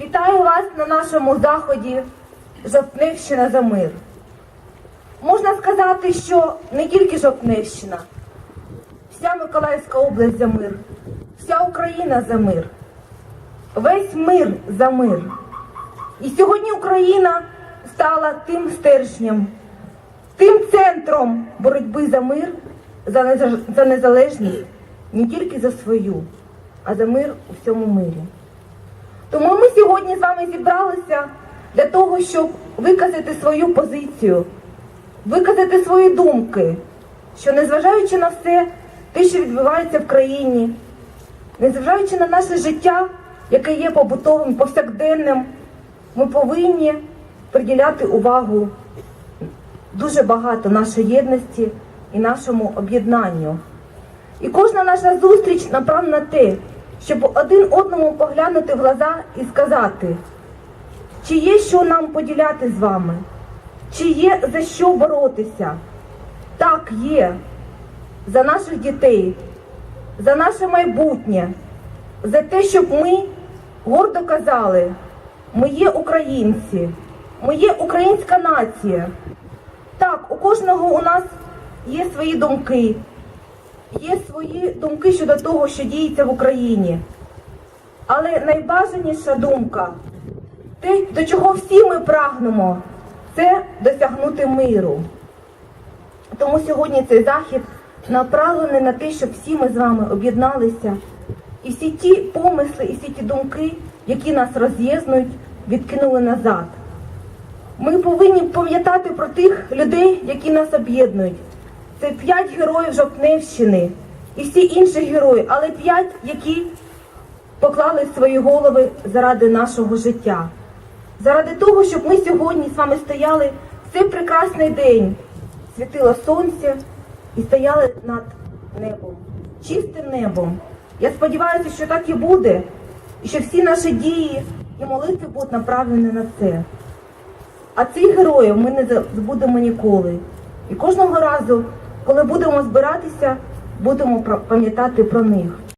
Вітаю вас на нашому заході Жовтневщина за мир. Можна сказати, що не тільки Жовтневщина, вся Миколаївська область за мир, вся Україна за мир, весь мир за мир. І сьогодні Україна стала тим стержнем, тим центром боротьби за мир, за за незалежність не тільки за свою, а за мир у всьому мирі. Тому ми сьогодні з вами зібралися для того, щоб виказати свою позицію, виказати свої думки, що незважаючи на все те, що відбувається в країні, незважаючи на наше життя, яке є побутовим, повсякденним, ми повинні приділяти увагу дуже багато нашій єдності і нашому об'єднанню. І кожна наша зустріч направлена на те, щоб один одному поглянути в глаза і сказати, чи є що нам поділяти з вами, чи є за що боротися. Так, є. За наших дітей, за наше майбутнє, за те, щоб ми гордо казали, ми є українці, ми є українська нація. Так, у кожного у нас є свої думки, є свої думки щодо того, що діється в Україні. Але найбажаніша думка, те, до чого всі ми прагнемо, це досягнути миру. Тому сьогодні цей захід направлений на те, щоб всі ми з вами об'єдналися і всі ті помисли, і всі ті думки, які нас роз'єднують, відкинули назад. Ми повинні пам'ятати про тих людей, які нас об'єднують. Це п'ять героїв Жовтневщини і всі інші герої, але п'ять, які поклали свої голови заради нашого життя, заради того, щоб ми сьогодні з вами стояли в цей прекрасний день, світило сонце і стояли над небом, чистим небом. Я сподіваюся, що так і буде, і що всі наші дії і молитви будуть направлені на це. А цих героїв ми не забудемо ніколи. І кожного разу, коли будемо збиратися, будемо пам'ятати про них.